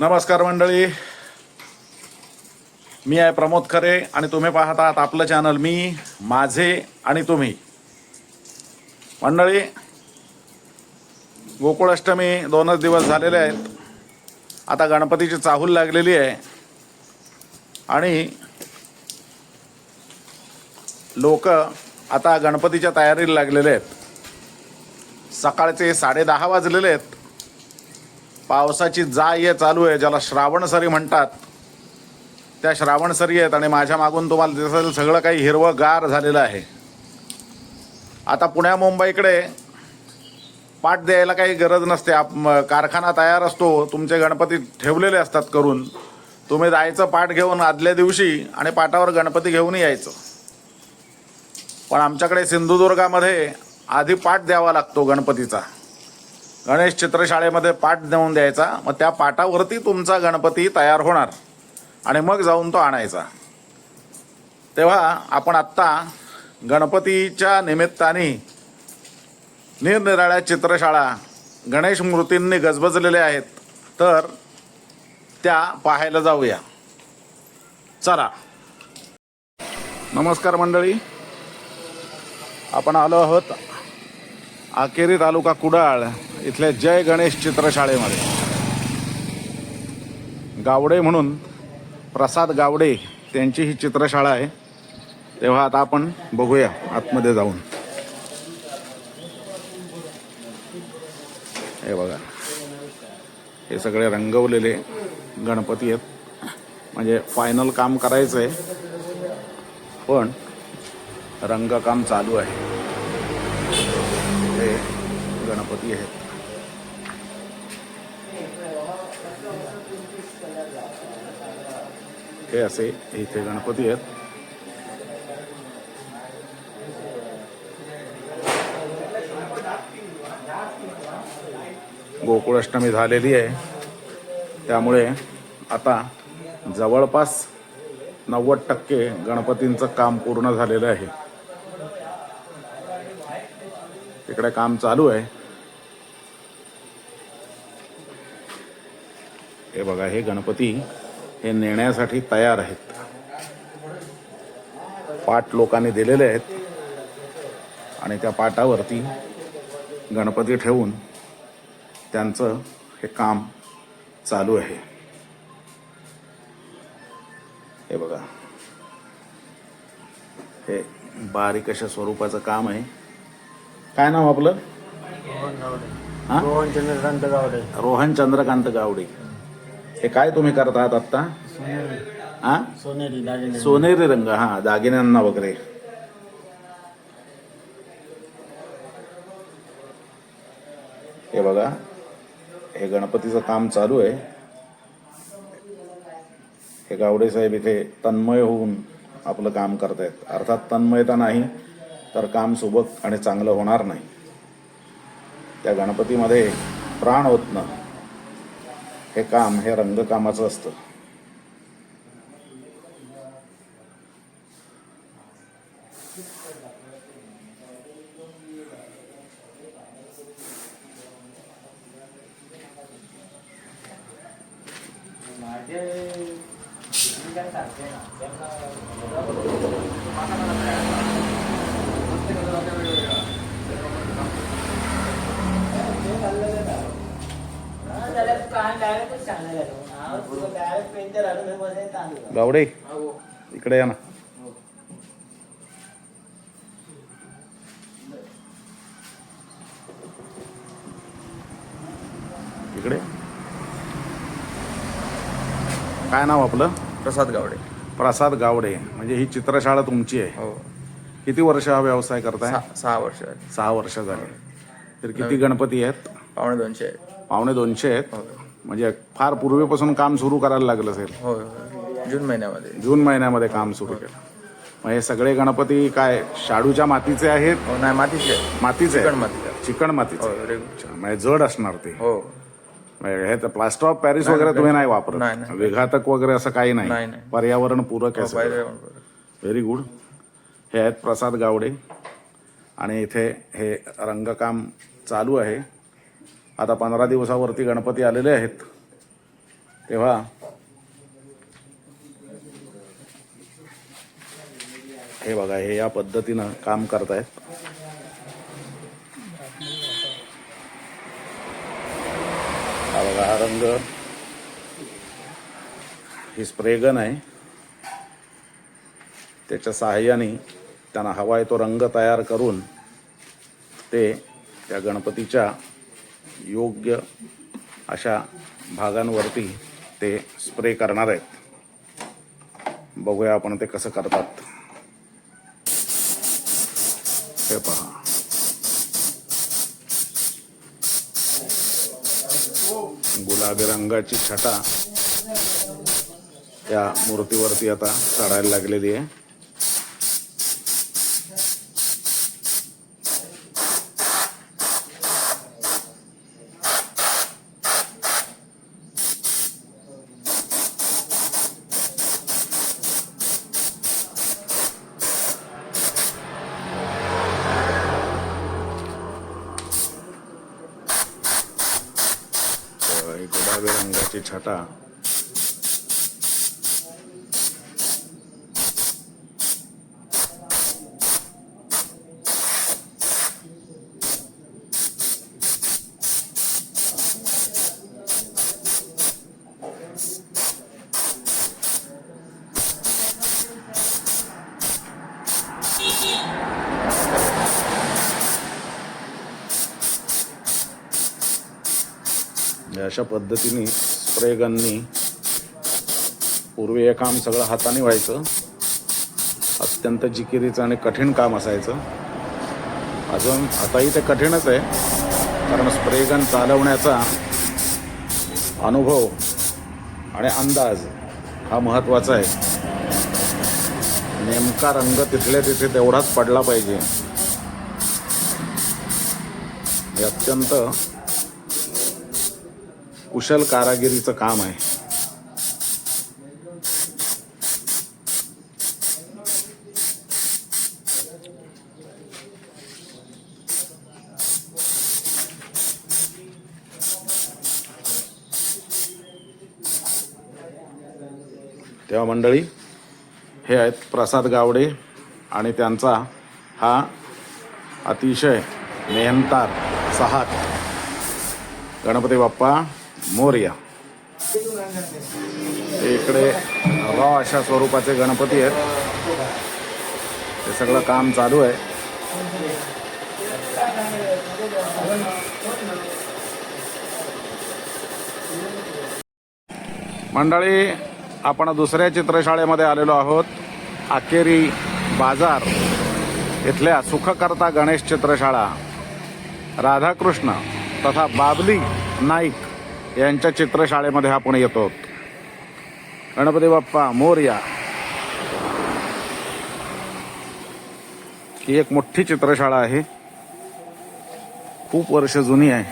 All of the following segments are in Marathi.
नमस्कार मंडळी. मी आहे प्रमोद खरे आणि तुम्ही पाहत आहात आपलं चॅनल मी माझे आणि तुम्ही. मंडळी गोकुळाष्टमी दोनच दिवस झालेले आहेत. आता गणपतीची चाहूल लागलेली आहे. आणि लोक आता गणपतीच्या तयारीला लागलेले आहेत. सकाळचे साडेदहा वाजलेले आहेत. पावसाची जा ये चालू आहे ज्याला श्रावण सरी म्हणतात. त्या श्रावण सरी आहेत आणि माझ्या मागून तुम्हाला दिसेल सगळं काही हिरवं गार झालेलं आहे. आता पुण्या मुंबईकडे पाठ द्यायला काही गरज नसते. आप कारखाना तयार असतो तुमचे गणपती ठेवलेले असतात करून. तुम्ही जायचं पाठ घेऊन आदल्या दिवशी आणि पाटावर गणपती घेऊन यायचं. पण आमच्याकडे सिंधुदुर्गामध्ये आधी पाठ द्यावा लागतो गणपतीचा. गणेश चित्रशाळेमध्ये पाठ देऊन द्यायचा. मग त्या पाटावरती तुमचा गणपती तयार होणार. आणि मग जाऊन तो आणायचा. तेव्हा आपण आत्ता गणपतीच्या निमित्ताने निरनिराळ्या चित्रशाळा गणेश मूर्तींनी गजबजलेल्या आहेत. तर त्या पाहायला जाऊया. चला. नमस्कार मंडळी. आपण आलो आहोत आकेरी तालुका कुडाळ इथल्या जय गणेश चित्रशाळेमध्ये. गावडे म्हणून प्रसाद गावडे त्यांची ही चित्रशाळा आहे. तेव्हा आता आपण बघूया आतमध्ये जाऊन. हे बघा. हे सगळे रंगवलेले गणपती आहेत. म्हणजे फायनल काम करायचं आहे पण रंगकाम चालू आहे. गणपती आहेत. हे असे इथे गणपती आहेत. गोकुळाष्टमी झालेली आहे. त्यामुळे आता जवळपास नव्वद टक्के गणपतींचं काम पूर्ण झालेलं आहे. तिकडे काम चालू आहे. हे बघा हे गणपती हे नेण्यासाठी तयार आहेत. पाट लोकांनी दिलेले आहेत आणि त्या पाटावरती गणपती ठेवून त्यांचं हे काम चालू आहे. हे बघा. हे बारीक अशा स्वरूपाचं काम आहे. काय नाव आपलं? रोहन चंद्रकांत गावडे. रोहन चंद्रकांत गावडे. हे काय तुम्ही करतात आत्ता? हा सोनेरी दागिने. सोनेरी रंग हा दागिन्यांना वगैरे. हे बघा हे गणपतीचं काम चालू आहे. हे गावडे साहेब इथे तन्मय होऊन आपलं काम करतायत. अर्थात तन्मयता नाही तर काम सुबक आणि चांगलं होणार नाही. त्या गणपतीमध्ये प्राण ओतणं हे काम हे रंगकामाचं असतं. माझे मी काय सांगते ना डायरेक्ट गावडे इकडे या ना. इकडे. काय नाव आपलं? प्रसाद गावडे. प्रसाद गावडे. म्हणजे ही चित्रशाळा तुमची आहे. हो. किती वर्ष हा व्यवसाय करताय? सहा सहा वर्ष सहा वर्ष झाली. तर किती गणपती आहेत? पावणे दोनशे आहेत. पावणे दोनशे आहेत. हो. म्हणजे फार पूर्वीपासून काम सुरू करायला लागलं असेल. होय होय जून महिन्यामध्ये. जून महिन्यामध्ये काम सुरू केलं. मग हे सगळे गणपती काय शाडूच्या मातीचे आहेत? हो नाही मातीचे. मातीचे चिकण मातीचे. चिकण मातीचे हो रे अच्छा, म्हणजे जड असणार ते. हो. म्हणजे हे तर प्लास्टर ऑफ पॅरिस वगैरे तुम्ही नाही. वापरत. नाही, नाही. विघातक वगैरे असं काही नाही, नाही नाही. पर्यावरण पूरक आहे व्हेरी गुड हे आहेत प्रसाद गावडे. आणि इथे हे रंगकाम चालू आहे. आता पंधरा दिवसावरती गणपती आलेले आहेत. तेव्हा हे बघा हे या पद्धतीनं काम करतायत. हा बघा हा रंग. ही स्प्रेगन आहे. त्याच्या सहाय्याने त्यांना हवा आहे तो रंग तयार करून ते त्या गणपतीच्या योग्य अशा भागांवरती ते स्प्रे करणार आहेत. बघूया आपण ते कसं करतात. हे पहा. गुलाबी रंगाची छटा या मूर्तीवरती आता चढायला लागलेली आहे तर ही गुलाबी छटा. अशा पद्धतीने स्प्रेगननी पूर्वी हे काम सगळं हाताने व्हायचं. अत्यंत जिकिरीचं आणि कठीण काम असायचं. अजून आताही ते कठीणच आहे. कारण स्प्रेगन चालवण्याचा अनुभव आणि अंदाज हा महत्त्वाचा आहे. नेमका रंग तिथल्या तिथे तेवढाच पडला पाहिजे. हे अत्यंत कुशल कारागिरीचं काम आहे. तेव्हा मंडळी हे आहेत प्रसाद गावडे आणि त्यांचा हा अतिशय मेहनतार सहात गणपती बाप्पा. मोर्या. इकडे रॉ अशा स्वरूपाचे गणपती आहेत. ते सगळं काम चालू आहे. मंडळी आपण दुसऱ्या चित्रशाळेमध्ये आलेलो आहोत. अखेरी बाजार. इथल्या सुखकर्ता गणेश चित्रशाळा. राधाकृष्ण तथा बाबली नाईक. यांच्या चित्रशाळेमध्ये आपण येतो. गणपती बाप्पा मोर्या. ही एक मोठी चित्रशाळा आहे. खूप वर्ष जुनी आहे.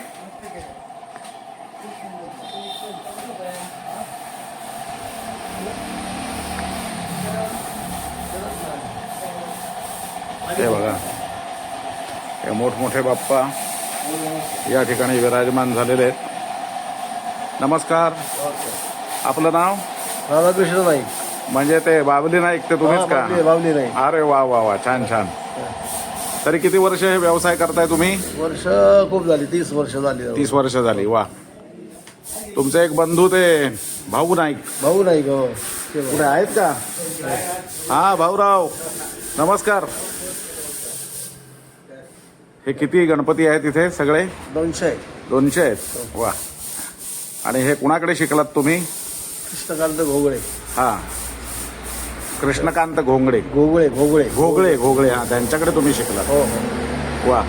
हे बघा. हे मोठमोठे बाप्पा या ठिकाणी विराजमान झालेले आहेत. नमस्कार. आपलं नाव? राधाकृष्ण नाईक म्हणजे ते बाबली नाईक ते तुम्हीच का? बावली नाही अरे वा वा वा छान छान. तरी किती वर्ष हे व्यवसाय करताय तुम्ही? वर्ष खूप झाली तीस वर्ष झाली. तीस वर्ष झाली वा. तुमचे एक बंधू ते भाऊ नाईक. भाऊ नाही गो कुठे आहेत का? हा भाऊराव. नमस्कार. हे किती गणपती आहेत इथे सगळे? दोनशे दोनशे आहेत. वा. आणि हे कुणाकडे शिकलात तुम्ही? कृष्णकांत घोगळे. हा. कृष्णकांत घोंगडे. घोगळे घोगळे. घोगळे घोगळे. हा त्यांच्याकडे तुम्ही शिकलात. हो हो. वा.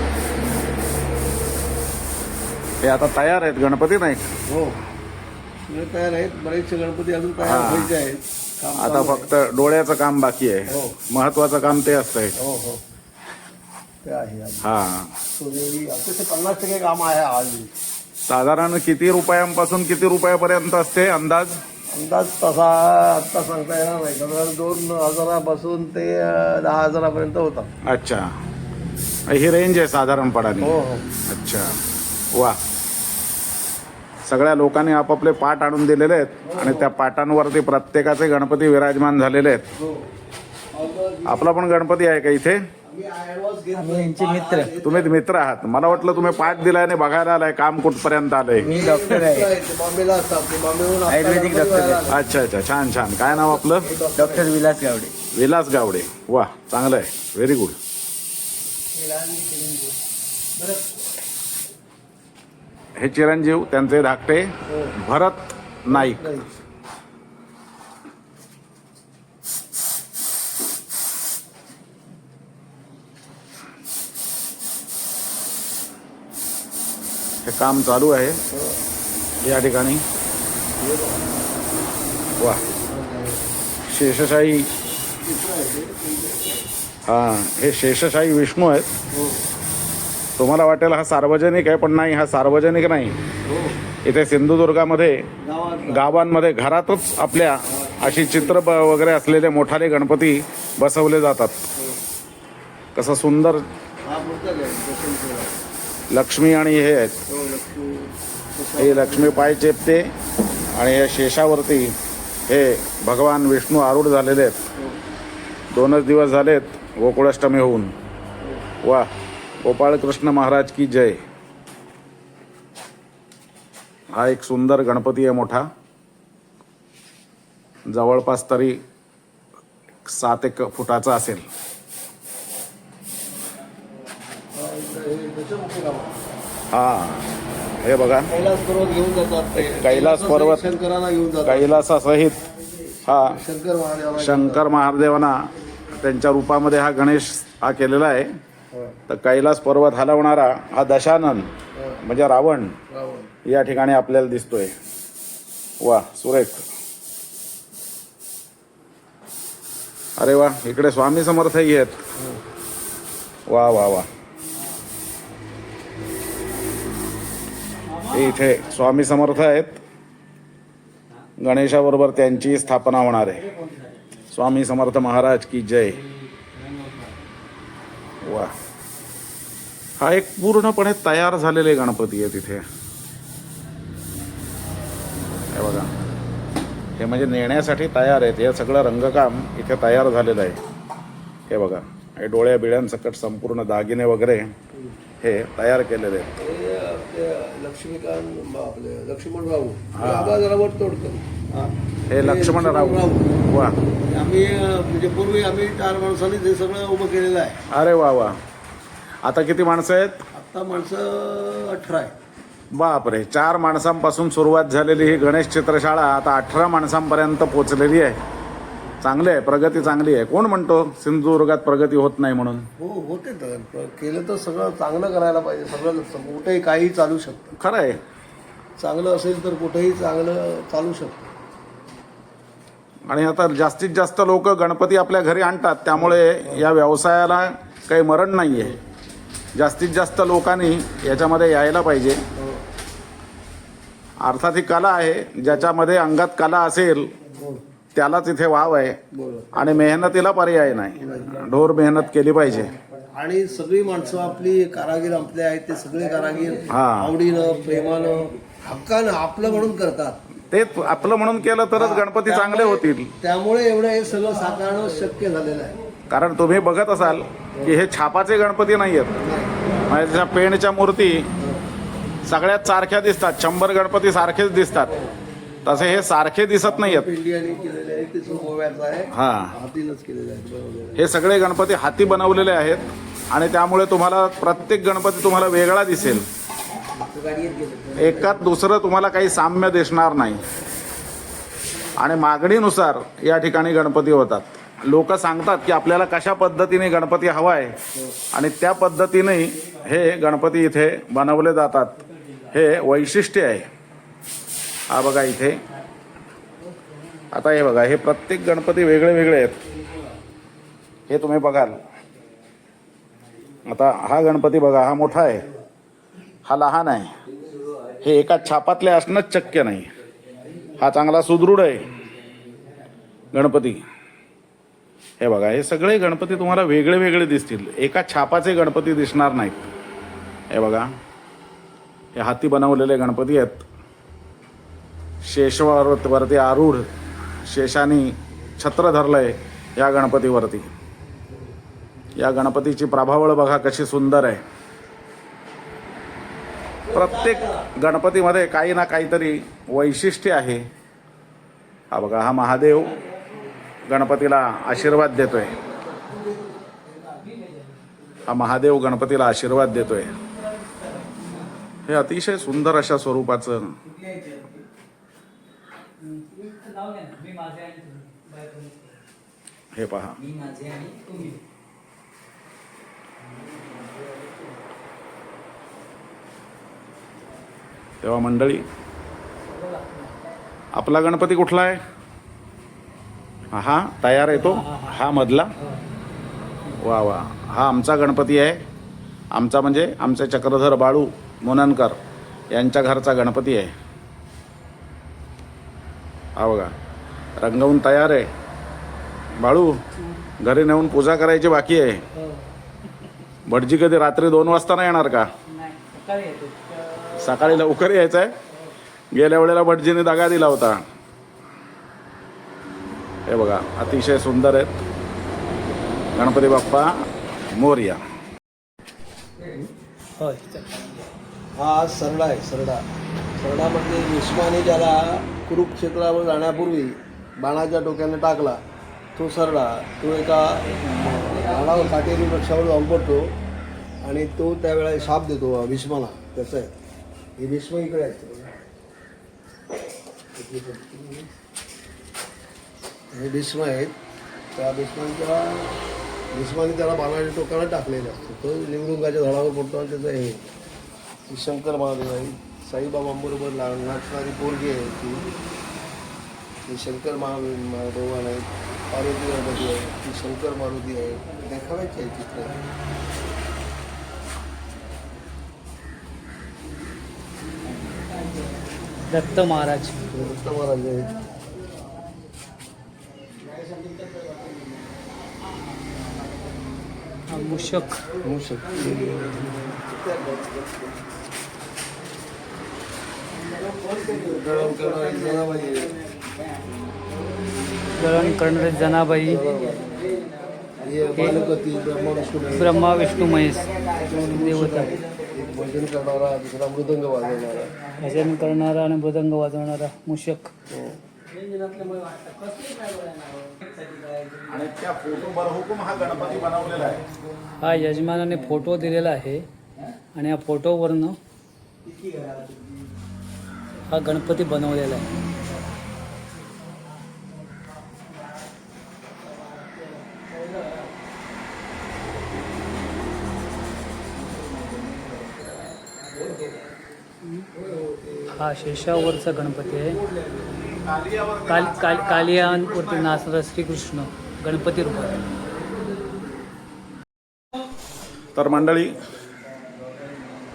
हे आता तयार आहेत गणपती नाही हो. सगळे तयार आहेत बरेचसे गणपती अजून तयार हा. व्हायचे आहेत. काम आता चालू आहे. फक्त डोळ्याचं काम बाकी आहे. हो. महत्वाचं काम ते असतंय. हो हो. ते आहे. हा. सोनेरी अतिशय पन्नास टक्के काम आहे आज. साधारण किती रुपयांपासून किती रुपयापर्यंत असते अंदाज? अंदाज तसा आत्ता सांगता येणार नाही. साधारण दोन हजारापासून ते दहा हजारापर्यंत होता. अच्छा. ही रेंज आहे साधारणपणाने. हो हो. अच्छा. वा. सगळ्या लोकांनी आपापले पाठ आणून दिलेले आहेत आणि त्या पाटांवरती प्रत्येकाचे गणपती विराजमान झालेले आहेत. हो. आपला पण गणपती आहे का इथे? आम्ही यांचे मित्र. तुम्ही मित्र आहात. मला वाटलं तुम्ही पाठ दिलाय आणि बघायला आलाय काम कुठपर्यंत आलंय. मी डॉक्टर आहे. आयुर्वेदिक डॉक्टर आहे. अच्छा अच्छा. छान छान. काय नाव आपलं? डॉक्टर विलास गावडे. विलास गावडे. वा चांगलं आहे व्हेरी गुड हे चिरंजीव त्यांचे धाकटे भरत नाईक. हे काम चालू आहे. या ठिकाणी. वा. शेषशाही. हा हे शेषशाही विष्णू आहेत. तुम्हाला वाटेल हा सार्वजनिक आहे पण नाही हा सार्वजनिक नाही. इथे सिंधुदुर्गामध्ये गावांमध्ये घरातच आपल्या अशी चित्र ब- वगैरे असलेले मोठाले गणपती बसवले जातात. कसं सुंदर लक्ष्मी आणि हे आहेत. हे लक्ष्मी पाय चेपते आणि या शेषावरती हे भगवान विष्णू आरूढ झालेले आहेत. दोनच दिवस झालेत गोकुळाष्टमी होऊन. वा गोपाळकृष्ण महाराज की जय. हा एक सुंदर गणपती आहे मोठा. जवळपास तरी सात एक फुटाचा असेल. हा. हा हे बघा. कैलास पर्वत घेऊन जातात ते. कैलास पर्वत. शंकराला घेऊन जातात. कैलासासहित हा शंकर महादेवाला. शंकर महादेवांना त्यांच्या रूपामध्ये हा गणेश हा केलेला आहे. हो, तर कैलास पर्वत हलवणारा हा दशानन हो. म्हणजे रावण रावण. या ठिकाणी आपल्याला दिसतोय. वा सुरेख. अरे वा इकडे स्वामी समर्थही आहेत. वा वा वा. इथे स्वामी समर्थ आहेत. गणेशाबरोबर त्यांची स्थापना होणार आहे. स्वामी समर्थ महाराज की जय. वा. हा एक पूर्णपणे तयार झालेले गणपती आहे तिथे. हे बघा. हे म्हणजे नेण्यासाठी तयार आहेत. हे सगळं रंगकाम इथे तयार झालेलं आहे. हे बघा. हे डोळ्या बिळ्यांसकट संपूर्ण दागिने वगैरे. हे तयार केलेले आहेत. आपले लक्ष्मीकांत आपले तोडकर हा. हे लक्ष्मणराव वा. आम्ही अं, म्हणजे पूर्वी आम्ही चार माणसांनी ते सगळं उभं केलेलं आहे. अरे वा वा. आता किती माणसं आहेत? आता माणसं अठरा आहे बापरे चार माणसांपासून सुरुवात झालेली ही गणेश चित्रशाळा आता अठरा माणसांपर्यंत पोचलेली आहे. चांगले आहे प्रगती चांगली आहे. कोण म्हणतो सिंधुदुर्गात प्रगती होत नाही म्हणून? हो होते तर. केलं तर सगळं चांगलं करायला पाहिजे. सगळं कुठेही काही चालू शकतं. खरं आहे. चांगलं असेल तर कुठेही चांगलं चालू शकतं. आणि आता जास्तीत जास्त लोक गणपती आपल्या घरी आणतात. त्यामुळे या व्यवसायाला काही मरण नाही आहे जास्तीत जास्त लोकांनी याच्यामध्ये यायला पाहिजे. अर्थात ही कला आहे. ज्याच्यामध्ये अंगात कला असेल त्यालाच इथे वाव आहे. आणि मेहनतीला पर्याय नाही. ढोर मेहनत केली पाहिजे. आणि सगळी माणसं आपली कारागीर आपले आहेत ते सगळे कारागीर हा. आवडीनं प्रेमानं हक्कानं आपलं म्हणून करतात. ते आपलं म्हणून केलं तरच गणपती चांगले होतील. त्यामुळे एवढं हे सगळं साकारणं शक्य झालेलं आहे. कारण तुम्ही बघत असाल की हे छापाचे गणपती नाही आहेत. माझ्या पेणच्या मूर्ती सगळ्यात सारख्या दिसतात. शंभर गणपती सारखेच दिसतात. तसे हे सारखे दिसत नाही आहेत इंडियाने केलेले आहे ते गोव्याचं आहे. हा. हातीनच केलेलं आहे बरोबर हे सगळे गणपती हाती बनवलेले आहेत आणि त्यामुळे तुम्हाला प्रत्येक गणपती तुम्हाला वेगळा दिसेल. एकात दुसरं तुम्हाला काही साम्य दिसणार नाही. आणि मागणीनुसार या ठिकाणी गणपती होतात. लोक सांगतात की आपल्याला कशा पद्धतीने गणपती हवा आहे आणि त्या पद्धतीने हे गणपती इथे बनवले जातात. हे वैशिष्ट्य आहे. हा बघा इथे. आता हे बघा हे प्रत्येक गणपती वेगळे वेगळे आहेत. हे तुम्ही बघाल. आता हा गणपती बघा हा मोठा आहे. हा लहान आहे. हे एका छापातले असणंच शक्य नाही. हा चांगला सुदृढ आहे. गणपती. हे बघा हे सगळे गणपती तुम्हाला वेगळे वेगळे दिसतील. एका छापाचे गणपती दिसणार नाहीत. हे बघा. हे हाती बनवलेले गणपती आहेत. शेषवरवरती आरूढ शेषानी छत्र धरलंय या गणपतीवरती. या गणपतीची प्रभावळ बघा कशी सुंदर आहे. प्रत्येक गणपतीमध्ये काही ना काहीतरी वैशिष्ट्य आहे. हा बघा हा महादेव गणपतीला आशीर्वाद देतोय. हा महादेव गणपतीला आशीर्वाद देतोय. हे अतिशय सुंदर अशा स्वरूपाचं हे पहा. तेव्हा मंडळी आपला गणपती कुठला आहे? हा तयार आहे तो? हा मधला? वा वा. हा आमचा गणपती आहे. आमचा म्हणजे आमचे चक्रधर बाळू मुननकर यांच्या घरचा गणपती आहे. हा बघा. रंगवून तयार आहे. बाळू घरी नेऊन पूजा करायची बाकी आहे. भटजी कधी रात्री दोन वाजता नाही येणार का? सकाळी लवकर यायचं आहे गेल्या वेळेला भटजीने दगा दिला होता. हे बघा अतिशय सुंदर आहेत. गणपती बाप्पा मोर्या. हा सरडा आहे सरडा. सरडा म्हणजे भीष्माने ज्याला कुरुक्षेत्रावर जाण्यापूर्वी बाणाच्या डोक्याने टाकला तो सरडा तो एका बाणावर काटेरी वृक्षावर जाऊन पडतो आणि तो त्यावेळेला शाप देतो भीष्माला. त्याचं आहे. हे भीष्म इकडे आहेत. हे भीष्म आहेत. त्या भीष्मांच्या भीष्माने त्याला बाणाच्या टोकाला टाकलेलं असतं तो निवडुंगाच्या झाडावर पडतो आणि त्याचं हे शंकर महादेव आहे साईबाबांबरोबर ला- नाचणारी पोरगी आहे ती. शंकर महा भगवान आहे. पार्वती गणपती आहे. ती शंकर मारुती आहे. देखावायची आहे चित्र. दत्त महाराज. दत्त महाराज आहे. हा मूषक गळण करणारी जनाबाई आहे. दळण करणारे जनाबाई ब्रह्मा विष्णू महेश देवता. एक भजन करणारा दुसरा मृदंग वाजवणारा. भजन करणारा आणि मृदंग वाजवणारा मूषक हो. आणि त्या फोटो बरहुकूम हा गणपती बनवलेला आहे. हा यजमानाने फोटो दिलेला आहे. आणि या फोटोवरनं हा गणपती बनवलेला आहे. हा शेषावरचा गणपती आहे. काल काल कालियांवरती नाचणारा श्रीकृष्ण गणपती रूपात तर मंडळी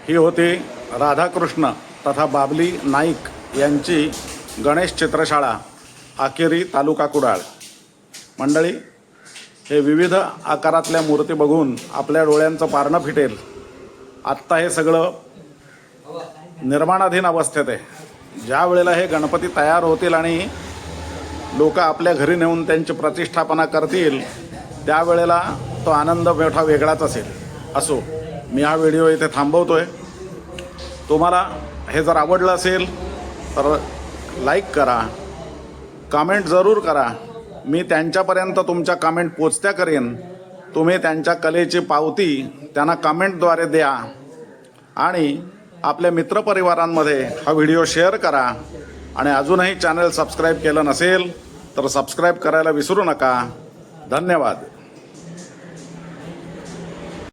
ही होती राधाकृष्ण तथा बाबली नाईक यांची गणेश चित्रशाळा आकेरी तालुका कुडाळ. मंडळी हे विविध आकारातल्या मूर्ती बघून आपल्या डोळ्यांचं पारणं फिटेल. आत्ता हे सगळं निर्माणाधीन अवस्थेत आहे. ज्या वेळेला हे गणपती तयार होतील आणि लोक आपल्या घरी नेऊन त्यांची प्रतिष्ठापना करतील त्यावेळेला तो आनंद मोठा वेगळाच असेल. असो मी हा व्हिडिओ इथे थांबवतो आहे तुम्हाला हे जर आवडलं असेल तर लाईक करा. कमेंट जरूर करा. मी त्यांच्यापर्यंत तुमच्या कमेंट पोचत्या करेन. तुम्ही त्यांच्या कलेची पावती त्यांना कमेंटद्वारे द्या. आणि आपल्या मित्रपरिवारांमध्ये हा व्हिडिओ शेअर करा. आणि अजूनही चॅनल सबस्क्राईब केलं नसेल तर सबस्क्राईब करायला विसरू नका. धन्यवाद.